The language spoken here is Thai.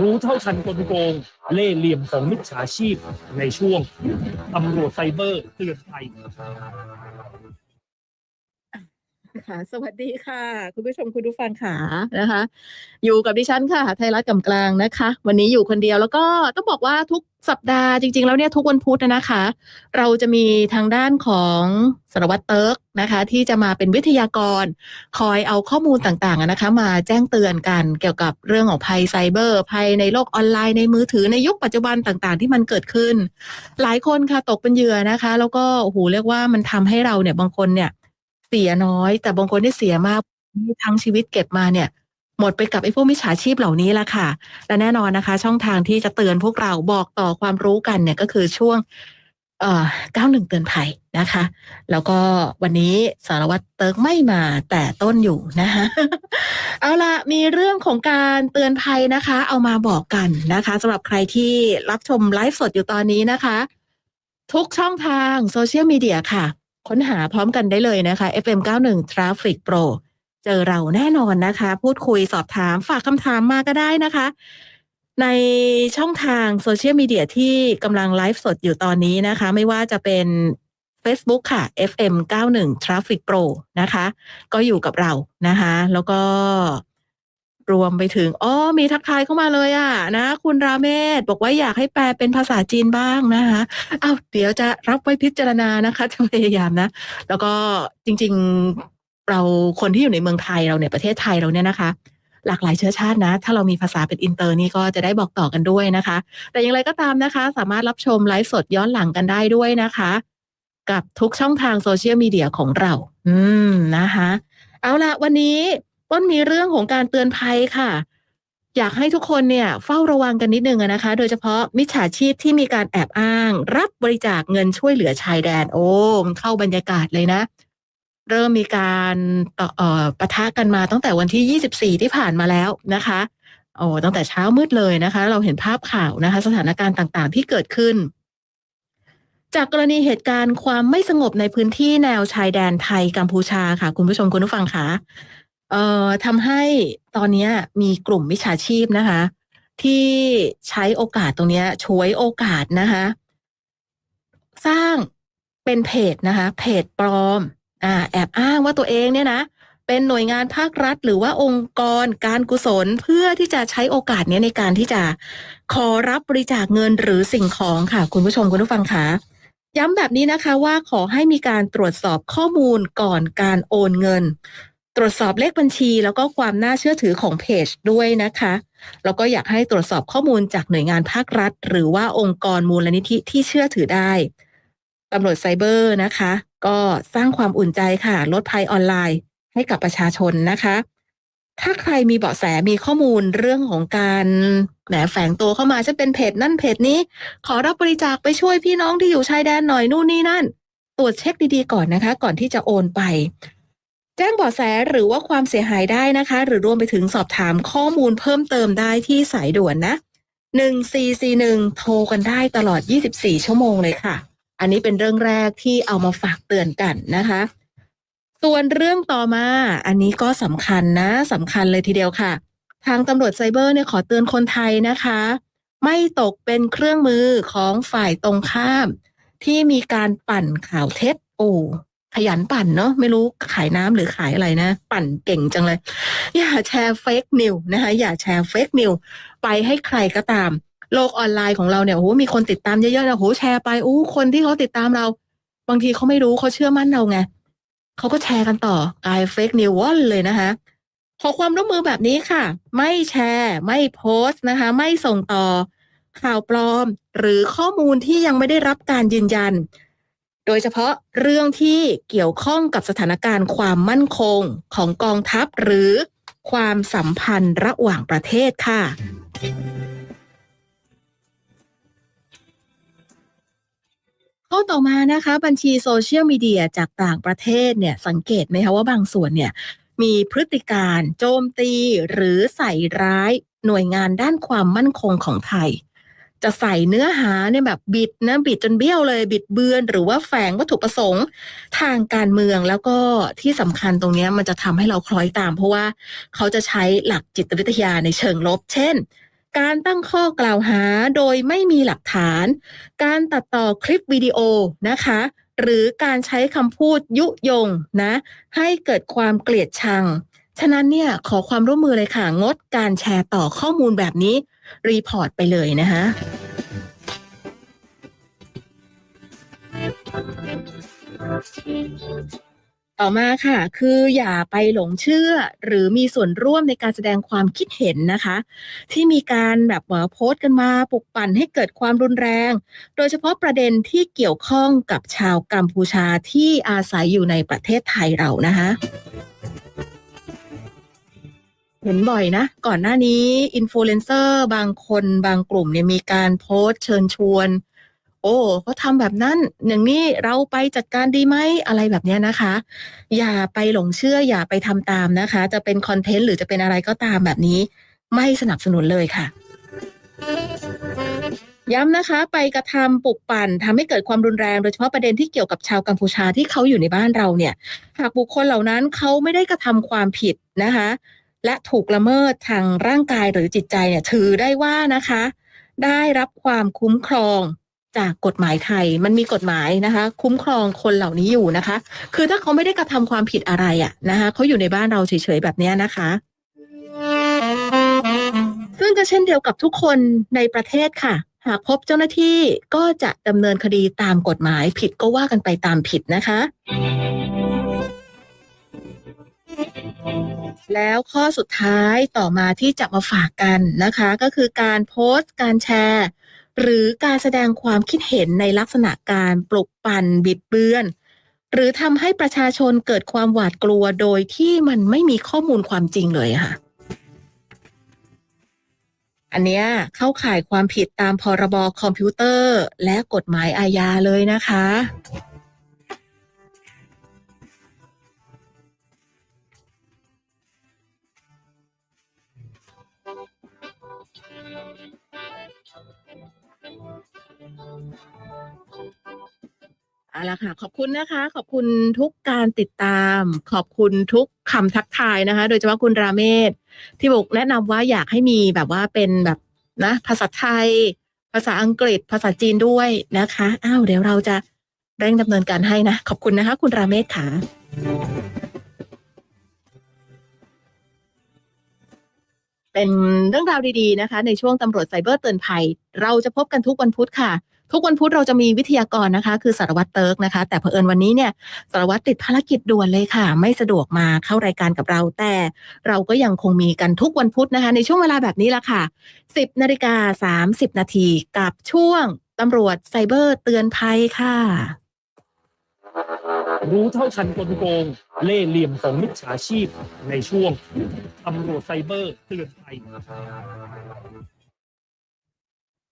รู้เท่าทันกลโกง เล่เหลี่ยมของมิจฉาชีพในช่วงตำรวจไซเบอร์เตือนภัย ค่ะ สวัสดีค่ะ คุณผู้ชมคุณผู้ฟังค่ะนะคะ อยู่กับดิฉันค่ะ ไทยรัฐกำกลางนะคะ วันนี้อยู่คนเดียวแล้วก็ต้องบอกว่าทุกสัปดาห์จริง ๆ แล้วเนี่ยทุกวันพุธนะคะ เราจะมีทางด้านของสารวัตรเติร์กนะคะ ที่จะมาเป็นวิทยากร คอยเอาข้อมูลต่างๆนะคะ มาแจ้งเตือนกันเกี่ยวกับเรื่องของภัยไซเบอร์ ภัยในโลกออนไลน์ในมือถือในยุคปัจจุบันต่างๆ ที่มันเกิดขึ้น หลายคนค่ะตกเป็นเหยื่อนะคะ แล้วก็โอ้โหเรียกว่ามันทำให้เราเนี่ยบางคนเนี่ย เสียน้อย แต่บางคนที่เสียมากทั้งชีวิตเก็บมาเนี่ย หมดไปกับไอ้พวกมิจฉาชีพเหล่านี้ละค่ะ และแน่นอนนะคะ ช่องทางที่จะเตือนพวกเราบอกต่อความรู้กันเนี่ยก็คือช่วงเอ่อ91 เตือนภัยนะคะ แล้วก็วันนี้สารวัตรเติร์กไม่มาแต่ต้นอยู่นะคะเอาละมีเรื่องของการเตือนภัยนะคะ เอามาบอกกันนะคะสำหรับใครที่รับชมไลฟ์สดอยู่ตอนนี้นะคะ ทุกช่องทางโซเชียลมีเดียค่ะ ค้นหาพร้อมกันได้เลยนะคะ FM 91 Traffic Pro เจอเราแน่นอนนะคะ พูดคุยสอบถามฝากคำถามมาก็ได้นะคะ ในช่องทางโซเชียลมีเดียที่กำลังไลฟ์สดอยู่ตอนนี้นะคะ ไม่ว่าจะเป็น Facebook ค่ะ FM 91 Traffic Pro นะคะ ก็อยู่กับเรานะคะ แล้วก็ รวมไปถึงอ๋อมีทักทายเข้ามาเลยอะนะ คุณราเมศบอกว่าอยากให้แปลเป็นภาษาจีนบ้างนะคะอ้าวเดี๋ยวจะรับไว้พิจารณานะคะ จะพยายามนะ แล้วก็จริง ๆเราคนที่อยู่ในเมืองไทยเราเนี่ยประเทศไทยเราเนี่ยนะคะหลากหลายเชื้อชาตินะ ถ้าเรามีภาษาเป็นอินเตอร์นี่ก็จะได้บอกต่อกันด้วยนะคะ แต่อย่างไรก็ตามนะคะ สามารถรับชมไลฟ์สดย้อนหลังกันได้ด้วยนะคะ กับทุกช่องทางโซเชียลมีเดียของเรา อืมนะคะ เอาละวันนี้ ต้นมีเรื่องของการเตือนภัยค่ะ อยากให้ทุกคนเนี่ยเฝ้าระวังกันนิดนึงนะคะ โดยเฉพาะมิจฉาชีพที่มีการแอบอ้าง รับบริจาคเงินช่วยเหลือชายแดน โอ้มันเข้าบรรยากาศเลยนะ เริ่มมีการต่อเอ่อปะทะกันมาตั้งแต่วันที่ 24 ที่ผ่านมาแล้วนะคะโอ้ตั้งแต่เช้ามืดเลยนะคะ เราเห็นภาพข่าวนะคะ สถานการณ์ต่างๆ ที่เกิดขึ้น จากกรณีเหตุการณ์ความไม่สงบในพื้นที่แนวชายแดนไทยกัมพูชาค่ะ คุณผู้ชมคุณผู้ฟังคะ เอ่อทำให้ตอนนี้มีกลุ่มมิจฉาชีพนะคะ ที่ใช้โอกาสตรงนี้ยฉวยโอกาสนะคะ สร้างเป็นเพจนะคะ เพจปลอมอ่าแอบอ้างว่าตัวเองเนี่ยนะเป็นหน่วยงานภาครัฐ หรือว่าองค์กรการกุศลเพื่อที่จะใช้โอกาสเนี้ยในการที่จะขอรับบริจาคเงินหรือสิ่งของค่ะ คุณผู้ชมคุณผู้ฟังคะย้ำแบบนี้นะคะว่าขอให้มีการตรวจสอบข้อมูลก่อนการโอนเงิน ตรวจสอบเลขบัญชี แล้วก็ความน่าเชื่อถือของเพจด้วยนะคะแล้วก็อยากให้ตรวจสอบข้อมูลจากหน่วยงานภาครัฐ หรือว่าองค์กรมูลนิธิที่เชื่อถือได้ตำรวจไซเบอร์นะคะ ก็สร้างความอุ่นใจค่ะ ลดภัยออนไลน์ให้กับประชาชนนะคะ ถ้าใครมีเบาะแสมีข้อมูลเรื่องของการแหมแฝงตัวเข้ามาจะเป็นเพจนั่นเพจนี้ ขอรับบริจาคไปช่วยพี่น้องที่อยู่ชายแดนหน่อยนู่นนี่นั่น ตรวจเช็คดีๆก่อนนะคะ ก่อนที่จะโอนไป จ้งเบาะแสหรือว่าความเสียหายได้นะคะ หรือรวมไปถึงสอบถามข้อมูลเพิ่มเติมได้ที่สายด่วนนะ 1441 โทรกันได้ตลอด 24 ชั่วโมงเลยค่ะ อันนี้เป็นเรื่องแรกที่เอามาฝากเตือนกันนะคะ ส่วนเรื่องต่อมาอันนี้ก็สำคัญนะสำคัญเลยทีเดียวค่ะ ทางตำรวจไซเบอร์เนี่ยขอเตือนคนไทยนะคะ ไม่ตกเป็นเครื่องมือของฝ่ายตรงข้าม ที่มีการปั่นข่าวเท็จโอ้ ขยันปั่นเนาะไม่รู้ขายน้ำหรือขายอะไรนะ ปั่นเก่งจังเลย อย่าแชร์เฟกนิวนะคะอย่าแชร์เฟกนิวไปให้ใครก็ตาม โลกออนไลน์ของเราเนี่ยโอ้โหมีคนติดตามเยอะๆนะโอ้โหแชร์ไปอู้คนที่เขาติดตามเรา บางทีเขาไม่รู้เขาเชื่อมั่นเราไงเขาก็แชร์กันต่อกลายเฟกนิวว่อนเลยนะคะขอความร่วมมือแบบนี้ค่ะ ไม่แชร์ ไม่โพสต์นะคะ ไม่ส่งต่อข่าวปลอม หรือข้อมูลที่ยังไม่ได้รับการยืนยัน โดยเฉพาะเรื่องที่เกี่ยวข้องกับสถานการณ์ความมั่นคงของกองทัพหรือความสัมพันธ์ระหว่างประเทศค่ะ ข้อต่อมานะคะบัญชีโซเชียลมีเดียจากต่างประเทศเนี่ยสังเกตไหมคะว่าบางส่วนเนี่ยมีพฤติการโจมตีหรือใส่ร้ายหน่วยงานด้านความมั่นคงของไทย จะใส่เนื้อหาเนี่ยแบบบิดนะบิดจนเบี้ยวเลย บิดเบือน หรือว่าแฝงวัตถุประสงค์ทางการเมืองแล้วก็ที่สำคัญตรงนี้มันจะทำให้เราคล้อยตาม เพราะว่าเขาจะใช้หลักจิตวิทยาในเชิงลบ เช่น การตั้งข้อกล่าวหาโดยไม่มีหลักฐาน การตัดต่อคลิปวิดีโอนะคะ หรือการใช้คำพูดยุยงนะ ให้เกิดความเกลียดชัง ฉะนั้นเนี่ยขอความร่วมมือเลยค่ะ งดการแชร์ต่อข้อมูลแบบนี้ รีพอร์ตไปเลยนะคะต่อมาค่ะ คืออย่าไปหลงเชื่อ หรือมีส่วนร่วมในการแสดงความคิดเห็นนะคะ ที่มีการแบบว่าโพสต์กันมาปลุกปั่นให้เกิดความรุนแรง โดยเฉพาะประเด็นที่เกี่ยวข้องกับชาวกัมพูชาที่อาศัยอยู่ในประเทศไทยเรานะคะ เห็นบ่อยนะ ก่อนหน้านี้อินฟลูเอนเซอร์บางคนบางกลุ่มเนี่ยมีการโพสต์เชิญชวน โอ้เขาทำแบบนั้นอย่างนี้เราไปจัดการดีไหมอะไรแบบนี้นะคะ อย่าไปหลงเชื่ออย่าไปทำตามนะคะ จะเป็นคอนเทนต์หรือจะเป็นอะไรก็ตามแบบนี้ ไม่สนับสนุนเลยค่ะย้ำนะคะ ไปกระทำปลุกปั่นทำให้เกิดความรุนแรงโดยเฉพาะประเด็นที่เกี่ยวกับชาวกัมพูชาที่เขาอยู่ในบ้านเราเนี่ย หากบุคคลเหล่านั้นเขาไม่ได้กระทำความผิดนะคะ และถูกละเมิดทางร่างกายหรือจิตใจเนี่ยถือได้ว่านะคะ ได้รับความคุ้มครองจากกฎหมายไทยมันมีกฎหมายนะคะ คุ้มครองคนเหล่านี้อยู่นะคะ คือถ้าเขาไม่ได้กระทำความผิดอะไรอะนะคะเขาอยู่ในบ้านเราเฉยๆแบบนี้นะคะ ซึ่งก็เช่นเดียวกับทุกคนในประเทศค่ะ หากพบเจ้าหน้าที่ก็จะดำเนินคดีตามกฎหมายผิดก็ว่ากันไปตามผิดนะคะ แล้วข้อสุดท้ายต่อมาที่จะมาฝากกันนะคะ ก็คือการโพสต์การแชร์ หรือการแสดงความคิดเห็นในลักษณะการปลุกปั่นบิดเบือน หรือทำให้ประชาชนเกิดความหวาดกลัวโดยที่มันไม่มีข้อมูลความจริงเลยค่ะ อันเนี้ยเข้าข่ายความผิดตามพรบคอมพิวเตอร์ และกฎหมายอาญาเลยนะคะ เอาละค่ะ ขอบคุณนะคะ ขอบคุณทุกการติดตาม ขอบคุณทุกคำทักทายนะคะ โดยเฉพาะคุณราเมศที่บอกแนะนำว่าอยากให้มีแบบว่าเป็นแบบนะ ภาษาไทย ภาษาอังกฤษ ภาษาจีนด้วยนะคะอ้าวเดี๋ยวเราจะเร่งดำเนินการให้นะ ขอบคุณนะคะ คุณราเมศค่ะเป็นเรื่องราวดีๆนะคะ ในช่วงตำรวจไซเบอร์เตือนภัย เราจะพบกันทุกวันพุธค่ะ ทุกวันพุธเราจะมีวิทยากรนะคะ คือสารวัตรเติร์กนะคะ แต่เผอิญวันนี้เนี่ยสารวัตรติดภารกิจด่วนเลยค่ะ ไม่สะดวกมาเข้ารายการกับเรา แต่เราก็ยังคงมีกันทุกวันพุธนะคะ ในช่วงเวลาแบบนี้ละค่ะ 10นาฬิกา30 นาทีกับช่วงตำรวจไซเบอร์เตือนภัยค่ะ รู้เท่าทันกลโกง เล่เหลี่ยมของมิจฉาชีพในช่วงตำรวจไซเบอร์เตือนภัย